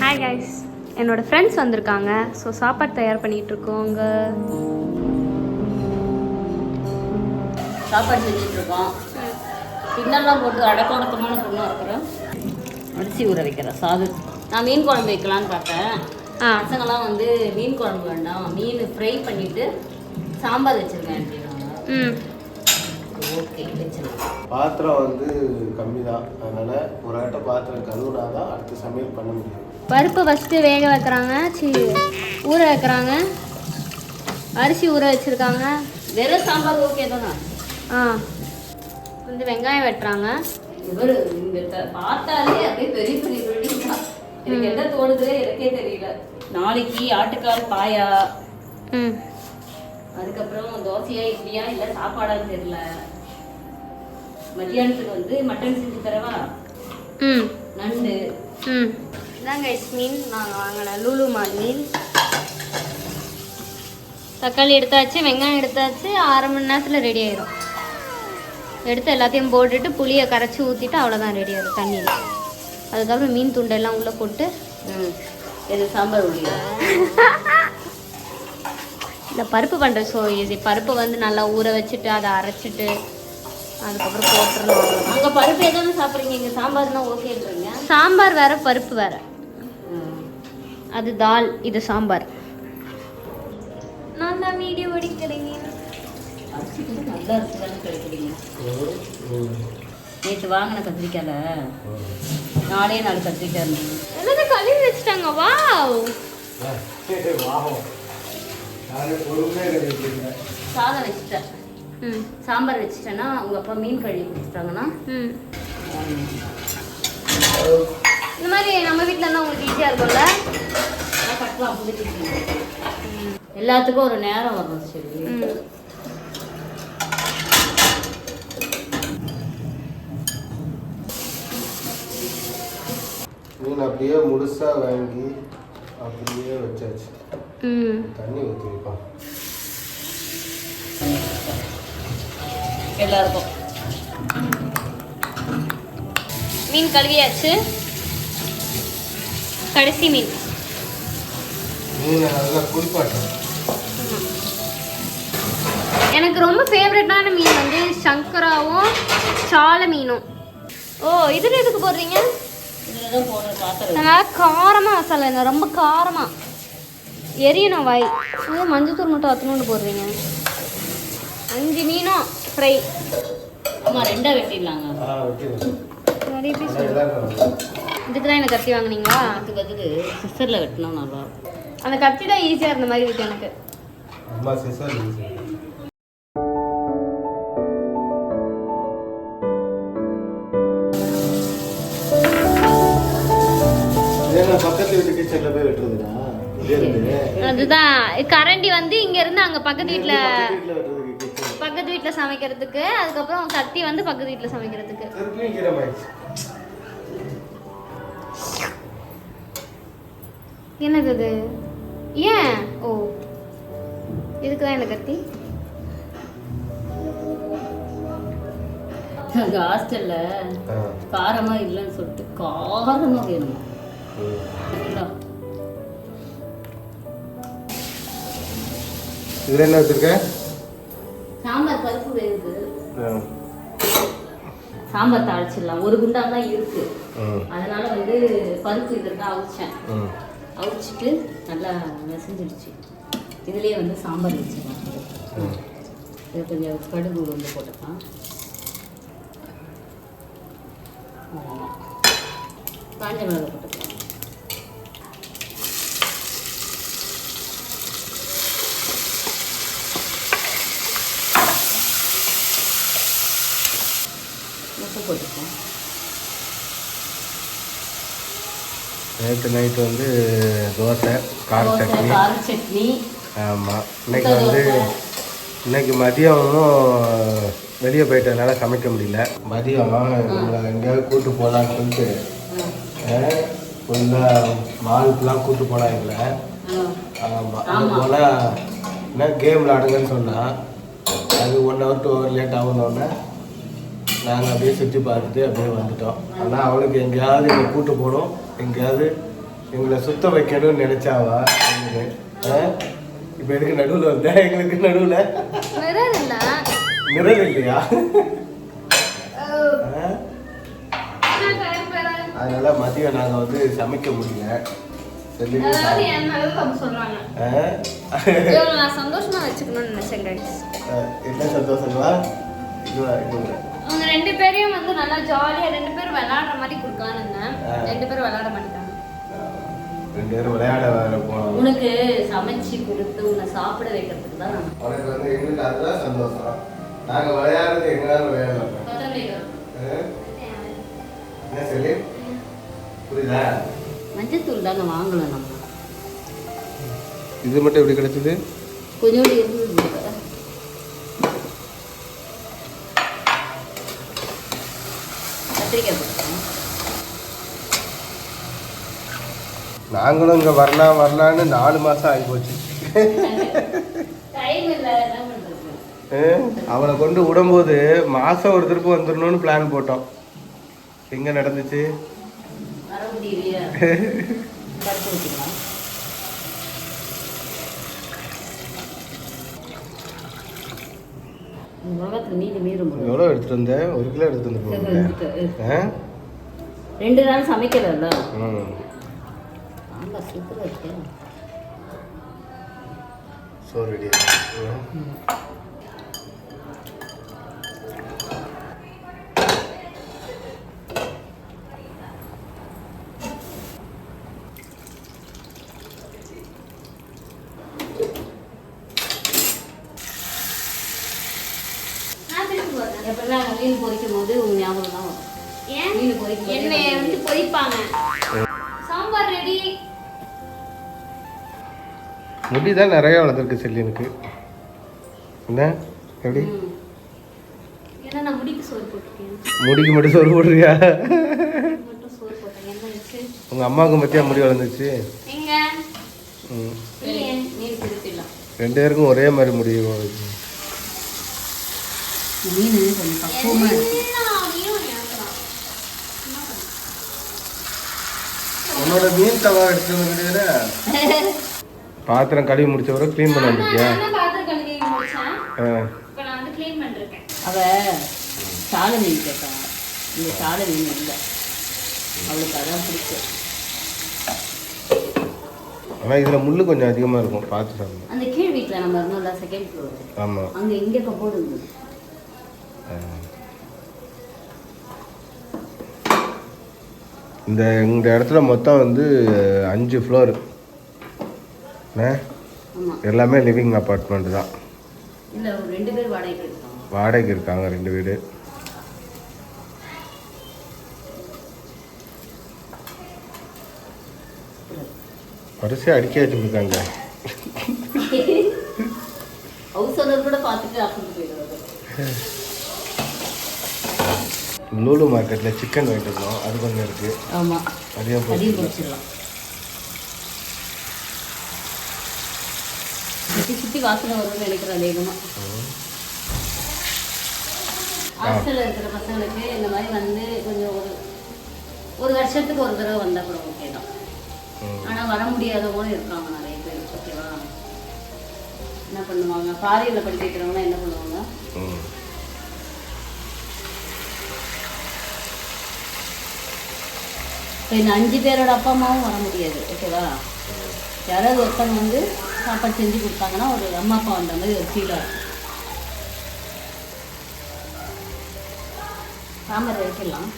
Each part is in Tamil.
ஹாய் கைஸ் என்னோட ஃப்ரெண்ட்ஸ் வந்திருக்காங்க. ஸோ சாப்பாடு தயார் பண்ணிட்டு இருக்கோங்க சாப்பாடு செஞ்சுட்டு இருக்கோம் பின்னெல்லாம் போட்டு அடக்கொடக்கமான பொண்ணாக இருக்கிறேன். அரிசி ஊற வைக்கிறேன் சாது நான் மீன் குழம்பு வைக்கலான்னு பார்த்தேன். பசங்களாம் வந்து மீன் குழம்பு வேண்டாம். மீன் ஃப்ரை பண்ணிட்டு சாம்பார் வச்சிருக்கேன் அப்படின்னாங்க. ம். ஓகே பாத்திரம் வந்து கம்மி தான் அதனால ஒரு ஆட்ட பாத்திரம் கழுவுனா தான் அடுத்த சமையல் பண்ண முடியும். பருப்பு ஃபஸ்ட்டு வேக வைக்கிறாங்க. சி ஊற வைக்கிறாங்க. அரிசி ஊற வச்சுருக்காங்க. வெறும் சாம்பார் ஓகே தானே? ஆ. வந்து வெங்காயம் வெட்டுறாங்க. இவர் இந்த பார்த்தாலே அப்படியே பெரிய பெரிய பில்டிங் தான். எனக்கு என்ன தோணுது எனக்கே தெரியல. நாளைக்கு ஆட்டுக்கால் பாயா. ம். அதுக்கப்புறம் தோசையா இட்லியா இல்லை சாப்பாடான்னு தெரியல. மத்தியானத்துக்கு வந்து மட்டன் செஞ்சு தரவா? ம். நண்டு. ம். இதாங்க ஐஸ் மீன் நாங்கள் வாங்கின லூலு மால் மீன். தக்காளி எடுத்தாச்சு வெங்காயம் எடுத்தாச்சு அரை மணி நேரத்தில் ரெடி ஆயிரும். எடுத்து எல்லாத்தையும் போட்டுட்டு புளியை கரைச்சி ஊற்றிட்டு அவ்வளோதான் ரெடி ஆயிரும் தண்ணியில். அதுக்கப்புறம் மீன் துண்டெல்லாம் உள்ளே போட்டு. ம். இது சாம்பார் ஒடியா இந்த பருப்பு பண்ணுறது ஸோ ஈஸி பருப்பு வந்து நல்லா ஊற வச்சுட்டு அதை அரைச்சிட்டு அதுக்கப்புறம் அவ்வளோதான் அங்கே பருப்பு எதானே சாப்பிட்றீங்க? இங்கே சாம்பார்னா ஓகேன்றீங்க சாம்பார் வேற பருப்பு வேற. அது தால் இது சாம்பார். நான் தான் வீடியோ கூட நல்ல தானே கிடைக்கிறீங்க நேற்று வாங்கின கத்திரிக்காயில நாலே நாலு கத்திரிக்காய் இருந்தது. எல்லாத்தையும் கழுவி வச்சுட்டாங்க? கிடைக்கிறேன் சாதம் வச்சுட்டேன். சாம்பார் வச்சுட்டேன்னா உங்கள் அப்பா மீன் கழுவி கொடுத்துட்டாங்கன்னா? ம். இந்த மாதிரி நம்ம வீட்டில் இருந்தால் உங்களுக்கு ஈஸியாக இருக்கும்ல? கட்டலாம் எல்லாத்துக்கும் ஒரு நேரம் வரும் சரி. ம். மீன் அப்படியே முழுசா வாங்கி அப்படியே வச்சாச்சு. ம். தண்ணி ஊற்றி வைப்பான் எல்லாருக்கும். மீன் கழுவியாச்சு. கடைசி மீன். மீனை நல்லா குளிப்பாட்டும் எனக்கு ரொம்ப ஃபேவரட்டான மீன் வந்து சங்கராவும் சால மீனும். ஓ இதில் எதுக்கு போடுறீங்க? நல்லா காரமாக மசாலா இல்லை ரொம்ப காரமாக எரியணும் வாய். அது மஞ்சத்தூள் மட்டும் அத்தனோண்டு போடுறீங்க. அஞ்சு மீனும். ஃப்ரை ஆமாம் ரெண்டாக வெட்டிடலாங்க. இதுக்கு தான் எனக்கு கத்தி வாங்குனீங்களா? அதுக்கு பதில் சிஸ்டரில் வெட்டினா நல்லா அந்த கத்தி தான் ஈஸியாக இருந்த மாதிரி இருக்கு எனக்கு. அதுதான். கரண்டி வந்து இங்க இருந்து அங்க பக்கத்து வீட்ல பக்கத்து வீட்டுல சமைக்கிறதுக்கு அதுக்கப்புறம் கத்தி வந்து பக்கத்து வீட்ல சமைக்கிறதுக்கு. என்னது அது ஏன்? ஓ. இதுக்கு தான் இந்த கத்தி ஹாஸ்டலில் ஆ. காரமாக இல்லைன்னு சொல்லிட்டு காரமாக வேணும். இதுல என்ன வச்சிருக்க? சாம்பார் தாளிச்சிடலாம் ஒரு குண்டான் தான் இருக்கு. அதனால வந்து பருப்பு இதில் தான் அவிச்சேன். அவிச்சிட்டு நல்லா நெசஞ்சிடுச்சு இதுலேயே வந்து சாம்பார் வச்சிடலாம் ம். இது கொஞ்சம் கடுகு வந்து போட்டுக்கலாம். காஞ்ச மிளகா போட்டுக்கலாம் போட்டுக்கலாம் நேற்று நைட்டு வந்து தோசை கார சட்னி. கார சட்னி. ஆமாம் இன்னைக்கு வந்து இன்னைக்கு மதியமும் வெளியே போயிட்டதுனால சமைக்க முடியல. மதியம் நம்மளை எங்கேயாவது கூட்டு போகலான்னு சொல்லிட்டு ஃபுல்லாக மாலுக்குலாம் கூட்டு போனாங்க எங்களை ஆமாம் அங்கே போனால் என்ன கேம் விளாடுங்கன்னு சொன்னா அது one hour two hour late ஆகணுன்னே நாங்கள் அப்படியே சுற்றி பார்த்துட்டு அப்படியே வந்துட்டோம். ஆனால் அவளுக்கு எங்கேயாவது எங்களை கூட்டு போகணும். எங்கேயாவது எங்களை சுத்த வைக்கணும்னு நினைச்சாவா? இப்போ எதுக்கு நடுவில் வந்த? எங்களுக்கு நடுவில். மிரர் இல்லையா? அதனால மதியம் நாங்கள் வந்து சமைக்க முடியல. சந்தோஷமா வச்சுக்கணும்னு நினைச்சேன் guys. என்ன சந்தோஷங்களா இதுவா அவங்க ரெண்டு பேரையும் வந்து நல்லா ஜாலியா ரெண்டு பேரும் விளையாடுற மாதிரி கொடுக்கலாம்னு இருந்தேன். ரெண்டு பேரும் விளையாட மாட்டாங்க. ரெண்டு பேரும் விளையாட வேற போனோம் உனக்கு சமைச்சு கொடுத்து உன்னை சாப்பிட வைக்கிறதுக்கு தான். நான் உனக்கு வந்து எங்களுக்கு அதுதான் சந்தோஷம். நாங்க விளையாடுறது எங்களால விளையாடலாம்? என்ன சொல்லி? புரியுதா? மஞ்சத்தூள் தானே வாங்கலாம் நம்ம. இது மட்டும் எப்படி கிடைச்சது? கொஞ்சோண்டு இருந்தது. கத்திரிக்காய் போட்டேன் நாங்களும் இங்க வரலாம் வரலான்னு நாலு மாசம் ஆகி போச்சு அவனை கொண்டு விடும்போது மாசம் ஒரு திருப்பு வந்துடணும்னு பிளான் போட்டோம். எங்க நடந்துச்சு? மீறும் போது. எவ்வளோ எடுத்துட்டு வந்த? ஒரு கிலோ எடுத்துட்டு சரி, வந்து. ஆ? ரெண்டு நாள் சமைக்கிறல்ல? ம். ஆமா சூப்பராக இருக்கு. ஸோ ரெடி நான் திருப்பி போடுறேன். எப்பவுமே அங்கே மீன் பொரிக்கும் போது உன் ஞாபகம் தான் வரும் என்னை வந்து பொரிப்பாங்க சாம்பார் ரெடி. முடி தான் நிறைய வளர்ந்துருக்கு செல்லினுக்கு என்ன? எப்படி? முடிக்கு மட்டும் சோறு போடுறியா? மட்டும் சோறு போட்டேன். என்ன வச்சு உங்க அம்மாவுக்கு பத்தியா முடி வளர்ந்துச்சு? ரெண்டு பேருக்கும் ஒரே மாதிரி முடி வளருது. மீன் கொஞ்சம் பக்குவமாக இருக்கு எல்லாம் நீயும் எனக்குதான். உன்னோட மீன் தவா எடுத்து வந்து கிடையாது பாத்திரம் கழுவி முடிச்ச பிறகு க்ளீன் பண்ண நான் வந்துருக்கியா இப்ப. அவ சாலை மீன் கேட்டா. இந்த சாலை மீன் இல்லை. அவளுக்கு அதான் பிடிக்கும். ஆனால் இதில் முள் கொஞ்சம் அதிகமாக இருக்கும் பார்த்து சாப்பிடணும் அந்த கீழ் வீட்டில் நம்ம இருந்தோம்ல செகண்ட் ஃப்ளோர் ஆமாம் அங்கே இங்கே கப்போர்டு இருந்தது இந்த இந்த இடத்துல மொத்தம் வந்து அஞ்சு ஃப்ளோர் எல்லாமே லிவிங் அப்பார்ட்மெண்ட் தான். வாடகைக்கு இருக்காங்க. ரெண்டு வீடு. வரிசையாக அடிக்க வச்சுருக்காங்க ஹவுஸ் ஓனர் கூட பார்த்துட்டு அப்புறம் போயிடுவாங்க லூலு மார்க்கெட்டில் சிக்கன் வாங்கிட்டு இருந்தோம் அது கொஞ்சம் இருக்குது ஆமாம் அதையும் சுற்றி சுற்றி வாசனை வரும்னு நினைக்கிறேன் அதிகமாக ஹாஸ்டலில் இருக்கிற பசங்களுக்கு இந்த மாதிரி வந்து கொஞ்சம் ஒரு ஒரு வருஷத்துக்கு ஒரு தடவை வந்தால் கூட ஓகே தான். ஆனால் வர முடியாதவங்களும் இருக்காங்க நிறைய பேர் ஓகேவா என்ன பண்ணுவாங்க? ஃபாரினில் படிக்க வைக்கிறவங்களாம் என்ன பண்ணுவாங்க? இப்போ இந்த அஞ்சு பேரோட அப்பா அம்மாவும் வர முடியாது ஓகேவா? யாராவது ஒருத்தவங்க வந்து சாப்பாடு செஞ்சு கொடுத்தாங்கன்னா ஒரு அம்மா அப்பா வந்த மாதிரி ஒரு ஃபீலாக இருக்கும். சாம்பார் வைக்கலாம்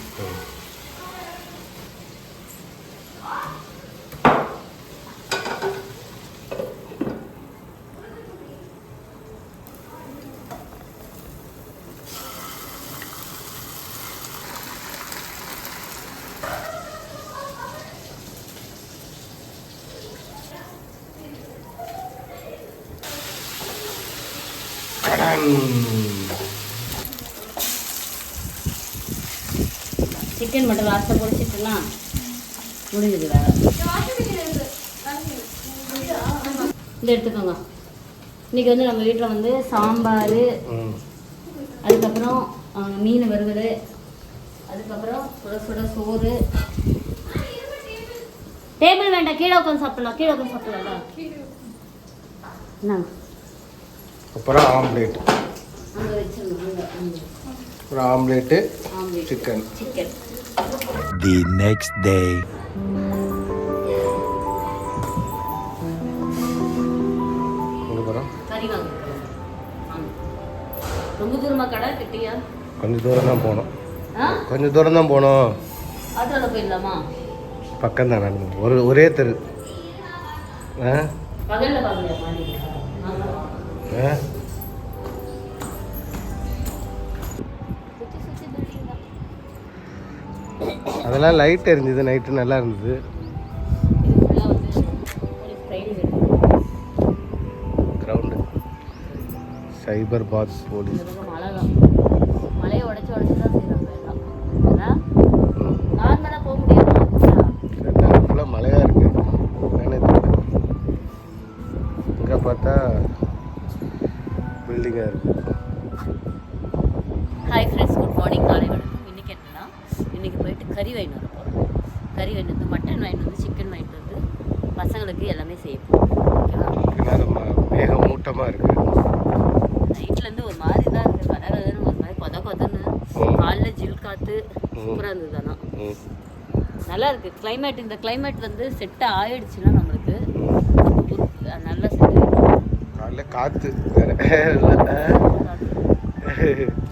சிக்கன் மட்டும் லாஸ்ட்டாக பொரிச்சிட்டுலாம் முடிஞ்சது வேலை இந்த எடுத்துக்கோங்க. இன்னைக்கு வந்து நம்ம வீட்டில் வந்து சாம்பார் அதுக்கப்புறம் மீன் வறுவல் அதுக்கப்புறம் சுட சுட சோறு. டேபிள் வேண்டாம் கீழே உட்காந்து சாப்பிடலாம் கீழே உட்காந்து சாப்பிடலாம் என்ன அப்புறம் ஆம்லேட். ஒரு ஆம்லேட்டு ஆம்லேட் சிக்கன். கறி வாங்க வாங்க. ரொம்ப தூரமா கடை கிட்டியா கொஞ்சம் தூரம் தான் போகணும். கொஞ்சம் தூரம் தான் போகணும். போயிடலாமா பக்கம் தான் ஒரு ஒரே தெரு. ஆ? பகலில் பார்க்கலையா மாடியில் ஆ சுற்றி சுற்றி பில்டிங் தான் அதெல்லாம் லைட் எரிஞ்சுது நைட்டு நல்லா இருந்தது. கிரவுண்டு சைபர் பாத் போலீஸ் மலையை நல்லா இருக்குது climate இந்த climate வந்து செட் ஆயிடுச்சுன்னா நம்மளுக்கு நல்லா செட் காலைல காற்று வேறு. இல்லை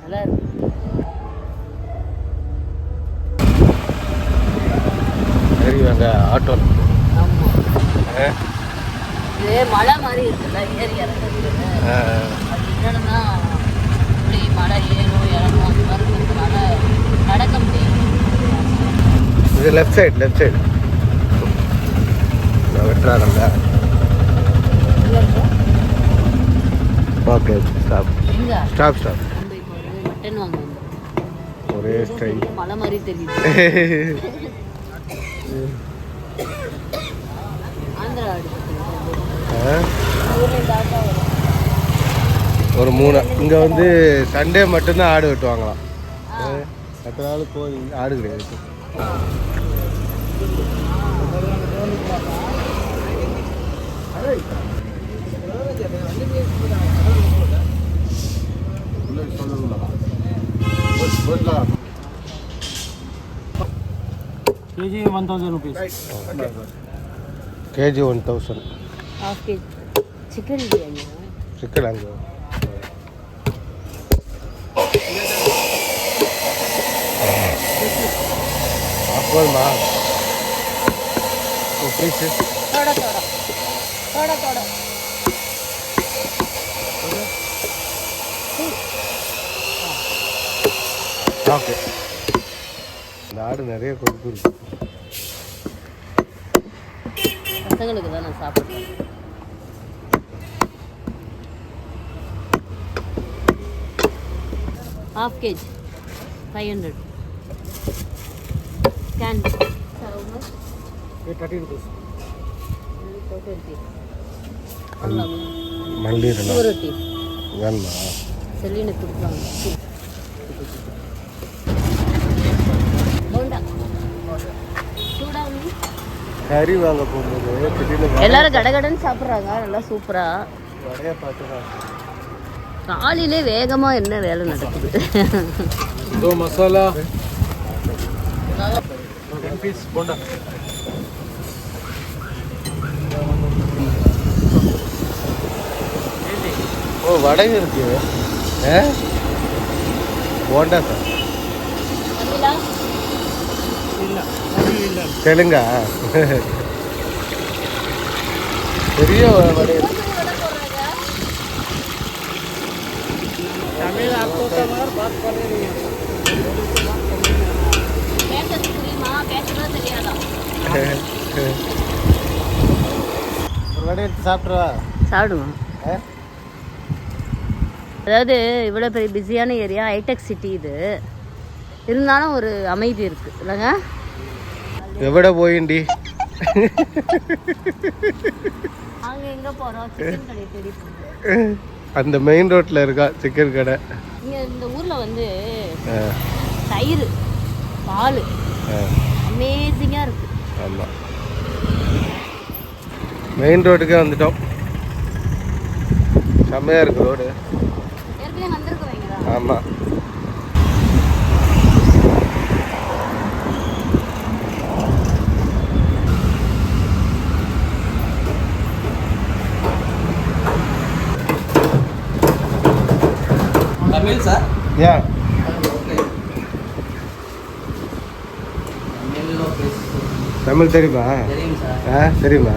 நல்லா இருக்கு சரி வாங்க ஆட்டோ ஆமாம் இது மலை மாதிரி இருக்குல்ல ஏறி இறங்குறது அது என்னன்னா இப்படி மலை ஏறும் இறங்கும் அந்த மாதிரி இருக்கிறதுனால நடக்க முடியும் இது லெஃப்ட் சைடு லெஃப்ட் சைடு வெட்டுறாருங்க ஓகே ஸ்டாப் ஸ்டாப் ஸ்டாப். ஒரே ஸ்டைல் மலை மாதிரி தெரியுது. ஒரு மூணு. இங்கே வந்து சண்டே மட்டும்தான் ஆடு வெட்டுவாங்களாம். மற்ற நாள் கோழி ஆடு கிடையாது. KG one thousand rupees K G one thousand half K chicken okay இந்த ஆடு நிறைய கொடுத்துருக்கு பசங்களுக்கு தான் நான் சாப்பிட்றேன் ஹாஃப் கேஜி ஃபைவ் ஹண்ட்ரட் கேன் மல்லி ரெண்டு ஒரு டீ செல்லினுக்கு கொடுப்பாங்க கறி வாங்க போகும்போது திடீர்னு எல்லாரும் கடகடன்னு சாப்பிட்றாங்க. நல்லா சூப்பரா. வடையை பார்த்துறாங்க காலையிலே வேகமா என்ன வேலை நடக்குது? இதோ மசாலா. ஓ வடை இருக்கு. போண்டா சார். சாப்பிட்றவா சாப்பிடுமா? ஆ? அதாவது இவ்வளோ பெரிய பிஸியான ஏரியா ஹைடெக் சிட்டி இது. இருந்தாலும் ஒரு அமைதி இருக்கு. இல்லைங்க? தேடி போகிறோம் அந்த மெயின் ரோட்டில் இருக்கா சிக்கன் கடை இங்கே இந்த ஊரில் வந்து தயிர் பால் ஆ அமேசிங்காக இருக்குது ஆமாம் மெயின் ரோட்டுக்கே வந்துட்டோம் செம்மையாக இருக்கு ரோடு ஏற்கனவே ஆமாம் meal, sir? Yeah. தமிழ் தெரியுமா? ஆ தெரியுமா?